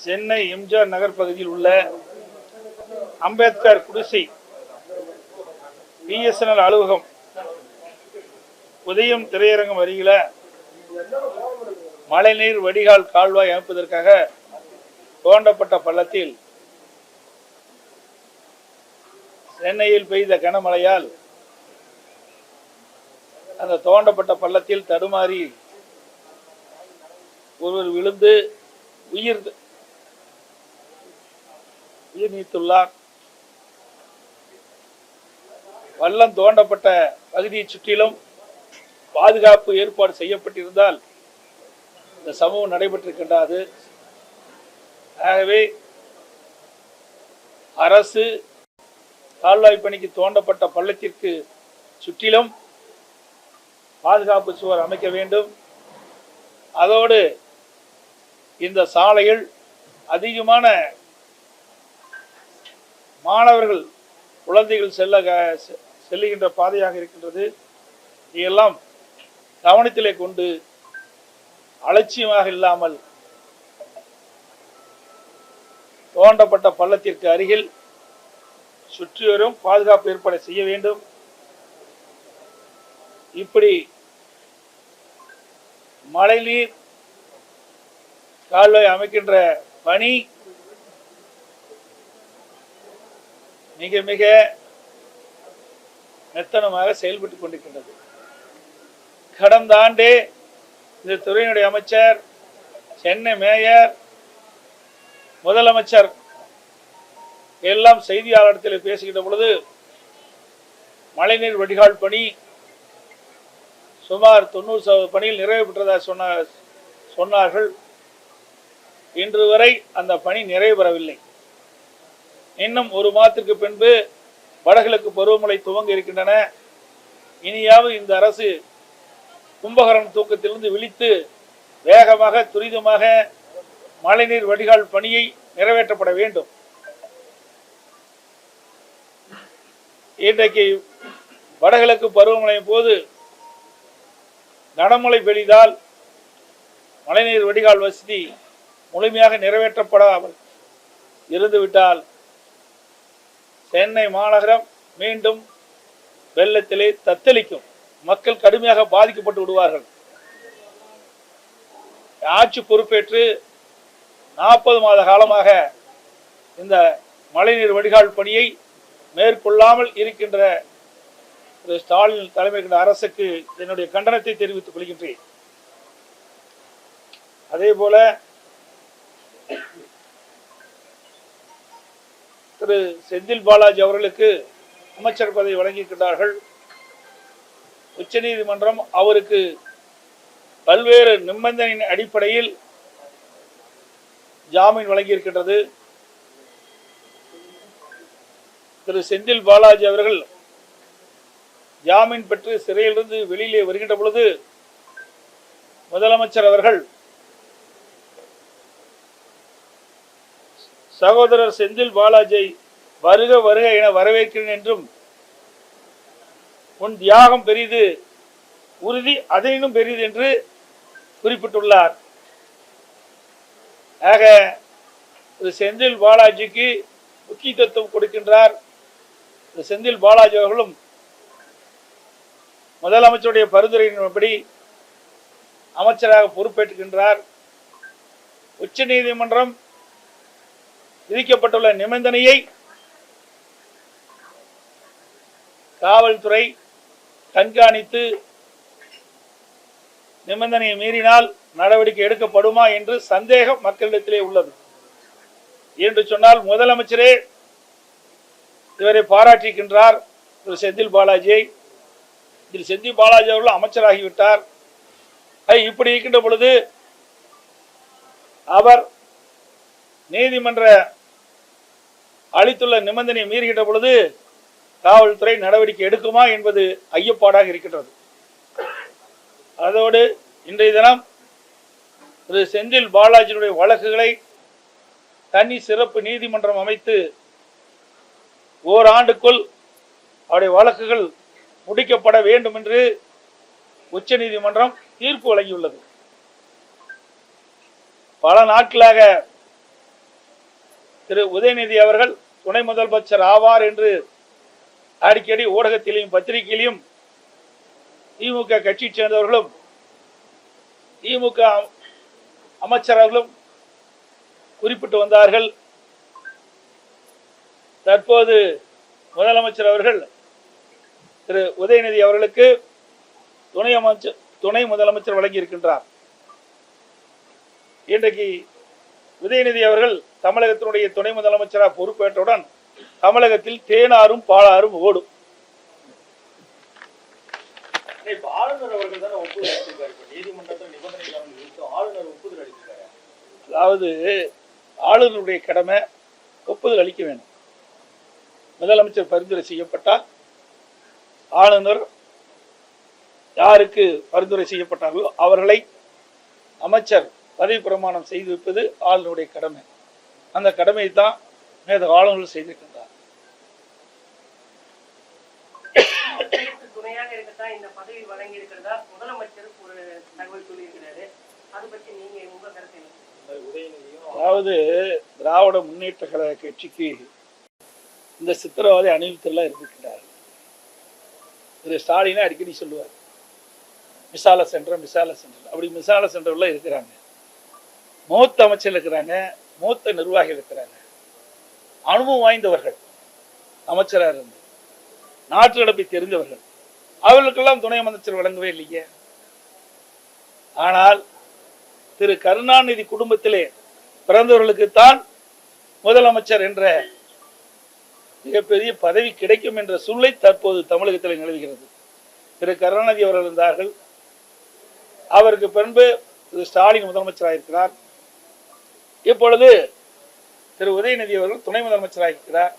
சென்னை எம்ஜிஆர் நகர் பகுதியில் உள்ள அம்பேத்கர் குடிசை பிஎஸ்என்எல் அலுவலகம் உதயம் திரையரங்கம் அருகில மழைநீர் வடிகால் கால்வாய் அமைப்பதற்காக தோண்டப்பட்ட பள்ளத்தில் சென்னையில் பெய்த கனமழையால் அந்த தோண்டப்பட்ட பள்ளத்தில் தடுமாறி ஒருவர் விழுந்து உயிர் உயிர் நீத்துள்ளார் தோண்டப்பட்ட பகுதியை சுற்றிலும் பாதுகாப்பு ஏற்பாடு செய்யப்பட்டிருந்தால் இந்த சம்பவம் நடைபெற்றிருக்கின்றது. ஆகவே அரசு கால்வாய் பணிக்கு தோண்டப்பட்ட பள்ளத்திற்கு சுற்றிலும் பாதுகாப்பு சுவர் அமைக்க வேண்டும். அதோடு இந்த சாலையில் அதிகமான மாணவர்கள் குழந்தைகள் செல்ல செ- செல்லுகின்ற பாதையாக இருக்கின்றது. இதையெல்லாம் கவனத்திலே கொண்டு அலட்சியமாக இல்லாமல் தோண்டப்பட்ட பள்ளத்திற்கு அருகில் சுற்றிவரும் பாதுகாப்பு ஏற்பாடு செய்ய வேண்டும். இப்படி மழைநீர் கால்வாய் அமைக்கின்ற பணி மிக மிக மெத்தனமாக செயல்பட்டுக் கொண்டிருக்கின்றது. கடந்த ஆண்டு இந்த துறையினுடைய அமைச்சர் சென்னை மேயர் முதலமைச்சர் எல்லாம் செய்தியாளர்களிடத்தில் பேசுகின்ற பொழுது மழைநீர் வடிகால் பணி சுமார் தொண்ணூறு சதவீத பணியில் நிறைவு பெற்றதாக சொன்ன சொன்னார்கள். இன்று வரை அந்த பணி நிறைவு பெறவில்லை. இன்னும் ஒரு மாதத்திற்கு பின்பு வடகிழக்கு பருவமழை துவங்க இருக்கின்றன. இனியாவது இந்த அரசு கும்பகரண தூக்கத்திலிருந்து விழித்து வேகமாக துரிதமாக மழைநீர் வடிகால் பணியை நிறைவேற்றப்பட வேண்டும். இன்றைக்கு வடகிழக்கு பருவமழையின் போது கனமழை பெய்தால் மழைநீர் வடிகால் வசதி முழுமையாக நிறைவேற்றப்படாமல் இருந்துவிட்டால் சென்னை மாநகரம் மீண்டும் வெள்ளத்திலே தத்தளிக்கும். மக்கள் கடுமையாக பாதிக்கப்பட்டு விடுவார்கள். ஆட்சி பொறுப்பேற்று நாற்பது மாத காலமாக இந்த மழைநீர் வடிகால் பணியை மேற்கொள்ளாமல் இருக்கின்ற திரு ஸ்டாலின் தலைமை கொண்ட அரசுக்கு என்னுடைய கண்டனத்தை தெரிவித்துக் கொள்கின்றேன். அதே போல திரு செந்தில் பாலாஜி அவர்களுக்கு அமைச்சர் பதவி வழங்கியிருக்கிறார்கள் உச்சநீதிமன்றம் அவருக்கு பல்வேறு நிபந்தனையின் அடிப்படையில் ஜாமீன் வழங்கியிருக்கின்றது. திரு செந்தில் பாலாஜி அவர்கள் ஜாமீன் பெற்று சிறையிலிருந்து வெளியிலே வருகின்ற பொழுது முதலமைச்சர் அவர்கள் சகோதரர் செந்தில் பாலாஜியை வருக வருக என வரவேற்கிறேன் என்றும் உன் தியாகம் பெரிது உறுதி அதனினும் பெரிது என்று குறிப்பிட்டுள்ளார். ஆக திரு செந்தில் பாலாஜிக்கு முக்கியத்துவம் கொடுக்கின்றார். திரு செந்தில் பாலாஜி அவர்களும் முதலமைச்சருடைய பரிந்துரையின்படி அமைச்சராக பொறுப்பேற்றுகின்றார். உச்ச நீதிமன்றம் விதிக்கப்பட்டுள்ள நிபந்தனையை காவல்துறை கண்காணித்து நிபந்தனையை மீறினால் நடவடிக்கை எடுக்கப்படுமா என்று சந்தேகம் மக்களிடத்திலே உள்ளது. என்று சொன்னால் முதலமைச்சரே இவரை பாராட்டியிருக்கின்றார் திரு செந்தில் பாலாஜியை. திரு செந்தில் பாலாஜி அவர்கள் அமைச்சராகிவிட்டார். இப்படி இருக்கின்ற பொழுது அவர் நீதிமன்ற அளித்துள்ள நிபந்தனை மீறுகின்ற பொழுது காவல்துறை நடவடிக்கை எடுக்குமா என்பது ஐயப்பாடாக இருக்கின்றது. அதோடு இன்றைய தினம் திரு செந்தில் பாலாஜியினுடைய வழக்குகளை தனி சிறப்பு நீதிமன்றம் அமைத்து ஓராண்டுக்குள் அவருடைய வழக்குகள் முடிக்கப்பட வேண்டும் என்று உச்சநீதிமன்றம் தீர்ப்பு வழங்கியுள்ளது. பல நாட்களாக திரு உதயநிதி அவர்கள் துணை முதலமைச்சர் ஆவார் என்று அடிக்கடி ஊடகத்திலையும் பத்திரிகையிலையும் திமுக கட்சியைச் சேர்ந்தவர்களும் திமுக அமைச்சர்களும் குறிப்பிட்டு வந்தார்கள். தற்போது முதலமைச்சர் அவர்கள் திரு உதயநிதி அவர்களுக்கு துணை அமைச்சர் துணை முதலமைச்சர் வழங்கியிருக்கின்றார். இன்றைக்கு உதயநிதி அவர்கள் தமிழகத்தினுடைய துணை முதலமைச்சராக பொறுப்பேற்றவுடன் தமிழகத்தில் தேனாரும் பாலாறும் ஓடும். அதாவது ஆளுநருடைய கடமை ஒப்புதல் அளிக்க வேண்டும். முதலமைச்சர் பரிந்துரை செய்யப்பட்டால் ஆளுநர் யாருக்கு பரிந்துரை செய்யப்பட்டார்களோ அவர்களை அமைச்சர் பதவி பிரமாணம் செய்து வைப்பது ஆளுநருடைய கடமை. அந்த கடமையை தான் மேத ஆளுநர் செய்திருக்கின்றார் அதாவது திராவிட முன்னேற்ற கழக கட்சிக்கு இந்த சித்திரவதை அணிவித்தெல்லாம் இருந்திருக்கிறார் திரு ஸ்டாலினே அடிக்கடி சொல்லுவார் மிசால சென்டர் மிசால சென்டர் அப்படி மிசால சென்டர்ல இருக்கிறாங்க. மூத்த அமைச்சர் இருக்கிறாங்க மூத்த நிர்வாகிகள் இருக்கிறாங்க. அனுபவம் வாய்ந்தவர்கள் அமைச்சராக இருந்து நாட்டு நடப்பை தெரிந்தவர்கள். அவர்களுக்கெல்லாம் துணை அமைச்சர் வழங்கவே இல்லையே. ஆனால் திரு கருணாநிதி குடும்பத்திலே பிறந்தவர்களுக்குத்தான் முதலமைச்சர் என்ற மிகப்பெரிய பதவி கிடைக்கும் என்ற சூழ்நிலை தற்போது தமிழகத்தில் நிலவுகிறது. திரு கருணாநிதி அவர்கள் இருந்தார்கள். அவருக்கு பின்பு திரு ஸ்டாலின் முதலமைச்சராக இருக்கிறார் இப்பொழுது திரு உதயநிதி அவர்கள் துணை முதலமைச்சராக இருக்கிறார்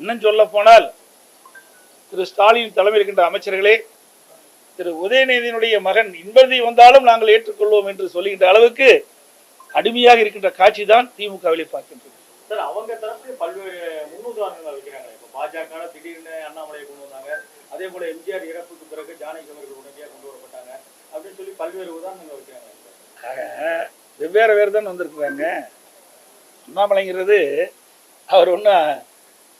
இன்னும் சொல்ல போனால் திரு ஸ்டாலின் தலைமையில் இருக்கின்ற அமைச்சர்களே திரு உதயநிதியினுடைய மகன் இன்பதி வந்தாலும் நாங்கள் ஏற்றுக்கொள்வோம் என்று சொல்லுகின்ற அளவுக்கு அடிமையாக இருக்கின்ற காட்சி தான் திமுகவிலே பார்க்கின்றது. சார் அவங்க தரப்பு பல்வேறு முன்னுதாரணங்கள் வைக்கிறாங்க. இப்ப பாஜக திடீர்னு அண்ணாமலையை கொண்டு வந்தாங்க. அதே போல எம்ஜிஆர் இறப்புக்கு பிறகு ஜானகி அவர்கள் உடனடியாக கொண்டு வரப்பட்டாங்க. அப்படின்னு சொல்லி பல்வேறு உதாரணங்கள் வைக்கிறாங்க. வெவ்வேறு வேறு தான் வந்திருக்கிறாங்க. அண்ணாமலைங்கிறது அவர் ஒன்றும்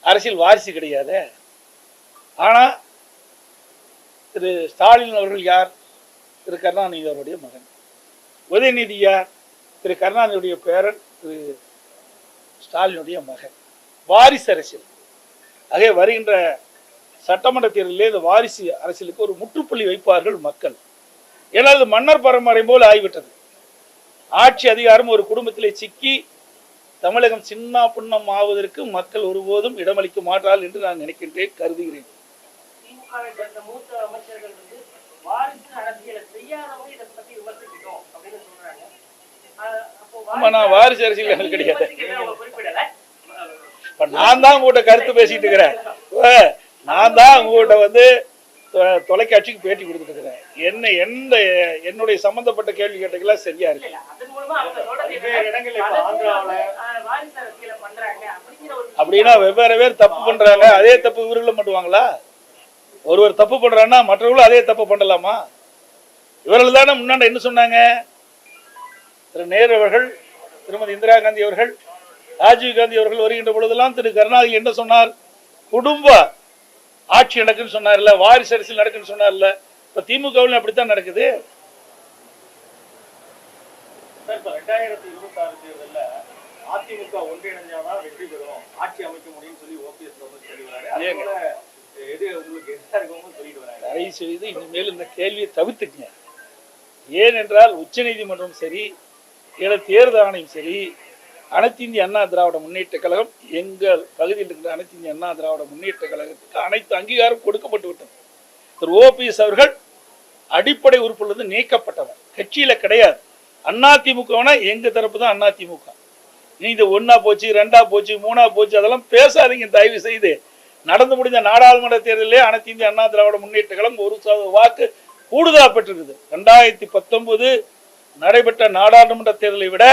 அரசியல் வாரிசு கிடையாது. ஆனால் திரு ஸ்டாலின் அவர்கள் யார்? திரு கருணாநிதி அவருடைய மகன். உதயநிதி யார்? திரு கருணாநிதியுடைய பேரன் திரு ஸ்டாலினுடைய மகன். வாரிசு அரசியல். ஆகவே வருகின்ற சட்டமன்ற தேர்தலிலே இந்த வாரிசு அரசியலுக்கு ஒரு முற்றுப்புள்ளி வைப்பார்கள் மக்கள். ஏன்னா அது மன்னர் பரம்பரை போல் ஆகிவிட்டது. ஆட்சி அதிகாரம் ஒரு குடும்பத்திலே சிக்கி தமிழகம் சின்ன புண்ணம் ஆவதற்கு மக்கள் ஒருபோதும் இடமளிக்க மாட்டார்கள் என்று நான் நினைக்கின்றேன் கருதுகிறேன். நான் வாரிசு அரசியல் கிடையாது. நான் தான் உங்ககிட்ட கருத்து பேசிட்டு இருக்கிறேன். நான் தான் உங்ககிட்ட வந்து தொலைக்காட்சிக்கு பேட்டி கொடுத்துட்டு இருக்கிறேன் என்ன எந்த என்னுடைய சம்பந்தப்பட்ட கேள்வி கேட்டதுக்கெல்லாம் சரியா இருக்கு. அப்படின்னா வெவ்வேறு பேர் தப்பு பண்றாங்க. அதே தப்பு இவர்களும் பண்ணுவாங்களா ஒருவர் தப்பு பண்றான்னா மற்றவர்களும் அதே தப்பு பண்ணலாமா? இவர்கள் தானே முன்னாடி என்ன சொன்னாங்க? திரு நேரு அவர்கள் திருமதி இந்திரா காந்தி அவர்கள் ராஜீவ் காந்தி அவர்கள் வருகின்ற பொழுதெல்லாம் திரு கருணாநிதி என்ன சொன்னார்? குடும்ப ஆட்சி நடக்குன்னு சொன்னார்ல வாரிசு அரசியல் நடக்குன்னு சொன்னார்ல இப்ப திமுகவில் அப்படித்தான் நடக்குது. அதிமுக ஒன்றிணைஞ்சாதான் வெற்றி பெறும். ஆட்சி அமைக்க முடியும்னு சொல்லி ஓபிஎஸ் தயவு செய்து இனிமேல் இந்த கேள்வியை தவிர்த்துக்குங்க. ஏனென்றால் உச்சநீதிமன்றம் சரி இல்ல தேர்தல் ஆணையம் சரி அனைத்து இந்திய அண்ணா திராவிட முன்னேற்ற கழகம் எங்கள் பகுதியில் இருக்கிற அனைத்து இந்திய அண்ணா திராவிட முன்னேற்ற கழகத்துக்கு அனைத்து அங்கீகாரம் கொடுக்கப்பட்டு விட்டது திரு ஓபிஎஸ் அவர்கள் அடிப்படை உறுப்பிலிருந்து நீக்கப்பட்டவர். கட்சியில் கிடையாது. அண்ணா திமுகனா எங்க தரப்பு தான் அண்ணா திமுக. நீ இது ஒன்னா போச்சு ரெண்டா போச்சு மூணா போச்சு அதெல்லாம் பேசாதீங்க தயவு செய்து. நடந்து முடிந்த நாடாளுமன்ற தேர்தலிலே அனைத்து இந்திய அண்ணா திராவிட முன்னேற்ற கழகம் ஒரு சதவீத வாக்கு கூடுதலாக பெற்றிருக்குது. ரெண்டாயிரத்தி பத்தொன்பது நடைபெற்ற நாடாளுமன்ற தேர்தலை விட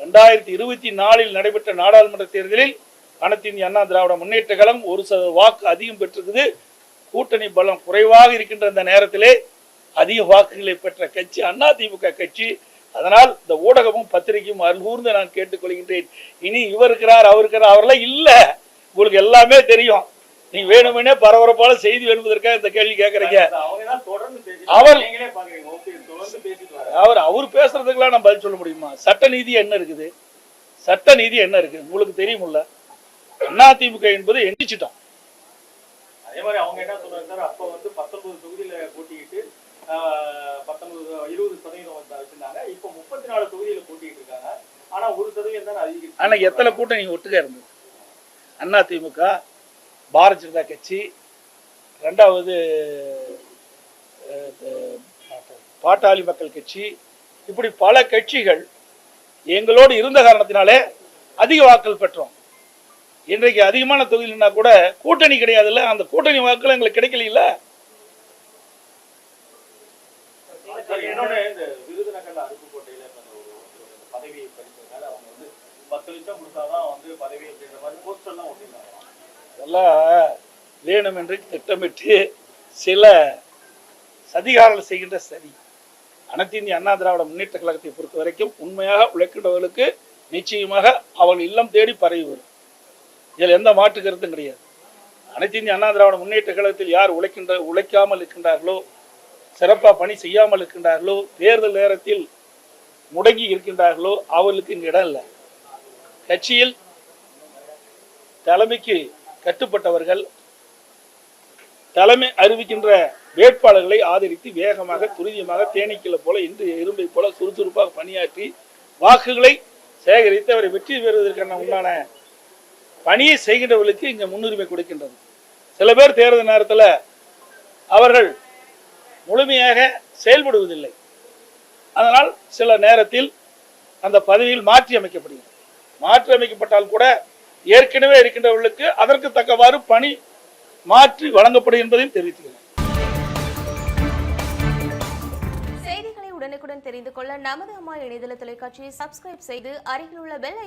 ரெண்டாயிரத்தி இருபத்தி நாலில் நடைபெற்ற நாடாளுமன்ற தேர்தலில் அனைத்து அண்ணா திராவிட முன்னேற்ற கழகம் ஒரு சத வாக்கு அதிகம் பெற்றிருக்குது. கூட்டணி பலம் குறைவாக இருக்கின்ற இந்த நேரத்திலே அதிக வாக்குகளை பெற்ற கட்சி அண்ணா திமுக கட்சி. அதனால் இந்த ஊடகமும் பத்திரிகையும் அருகூர்ந்து நான் கேட்டுக்கொள்கின்றேன். இனி இவர் இருக்கிறார் அவர் இருக்கிறார் அவரெல்லாம் இல்லை. உங்களுக்கு எல்லாமே தெரியும். நீங்க வேணுமெனே பரபரப்பான செய்தி வேணுவதற்காக இந்த கேள்வி கேட்கறீங்க அவர்- அவர் அவர் பேசுறதுக்கெல்லாம் நான் பதில் சொல்ல முடியுமா? சட்ட நீதி என்ன இருக்குது? சட்ட நீதி என்ன இருக்கு உங்களுக்கு தெரியுமில்ல? அதிமுக என்பது எண்ணிச்சிட்டோம் அதே மாதிரி அவங்க என்ன சொல்றாங்க சார்? அப்ப வந்து பத்தொன்பது தொகுதியில போட்டியிட்டு பத்தொன்பது இருபது சதவீதம் வச்சிருந்தாங்க. இப்ப முப்பத்தி நாலு தொகுதியில போட்டிட்டு இருக்காங்க. ஆனா ஒரு சதவீதம் தான் அதிகரிச்சு ஆனா எத்தனை கூட்டணி ஒட்டுக்க இருந்தது? அதிமுக பாரதிய ஜனதா கட்சி ரெண்டாவது பாட்டாளி மக்கள் கட்சி. இப்படி பல கட்சிகள் எங்களோடு இருந்த காரணத்தினாலே அதிக வாக்கள் பெற்றோம். இன்றைக்கு அதிகமான தொகுதினா கூட கூட்டணி கிடையாதுல்ல. அந்த கூட்டணி வாக்குகள் எங்களுக்கு கிடைக்கல இல்ல இன்னொன்னு இந்த விருதுநகர்ல அருப்புக்கோட்டையில பதவி பறிச்சதுனால அவங்க வந்து பத்து லட்சம் கொடுத்தாதான் வந்து பதவி அப்படின்ற மாதிரி போஸ்டர் ஒட்டிருந்தாங்க. இதெல்லாம் வேணும் என்று திட்டமிட்டு சில சதிகாரங்கள் செய்கின்ற சதி. அனைத்து இந்திய அண்ணா திராவிட முன்னேற்ற கழகத்தை பொறுத்த வரைக்கும் உண்மையாக உழைக்கின்றவர்களுக்கு நிச்சயமாக அவள் இல்லம் தேடி பரவி வரும். இதில் எந்த மாற்று கருத்தும் கிடையாது. அனைத்து இந்திய அண்ணா திராவிட முன்னேற்ற கழகத்தில் யார் உழைக்கின்ற உழைக்காமல் இருக்கின்றார்களோ சிறப்பாக பணி செய்யாமல் இருக்கின்றார்களோ தேர்தல் நேரத்தில் முடங்கி இருக்கின்றார்களோ அவர்களுக்கு இங்கே இடம் இல்லை. கட்சியில் தலைமைக்கு கட்டுப்பட்டவர்கள் தலைமை அறிவிக்கின்ற வேட்பாளர்களை ஆதரித்து வேகமாக துரிதமாக தேனீக்களை போல இன்று எறும்பை போல சுறுசுறுப்பாக பணியாற்றி வாக்குகளை சேகரித்து அவரை வெற்றி பெறுவதற்கான உண்டான பணியை செய்கின்றவர்களுக்கு இங்கே முன்னுரிமை கொடுக்கின்றது. சில பேர் தேர்தல் நேரத்தில் அவர்கள் முழுமையாக செயல்படுவதில்லை. அதனால் சில நேரத்தில் அந்த பதவியில் மாற்றி அமைக்கப்படுகிறது மாற்றி அமைக்கப்பட்டால் கூட ஏற்கனவே இருக்கின்றவர்களுக்கு அதற்கு தக்கவாறு பணி மாற்றி வழங்கப்படும் என்பதையும் தெரிவித்துள்ளேன் செய்திகளை உடனுக்குடன் தெரிந்து கொள்ள நமது அம்மா இணையதள தொலைக்காட்சியை சப்ஸ்கிரைப் செய்து அருகில் உள்ள பெல்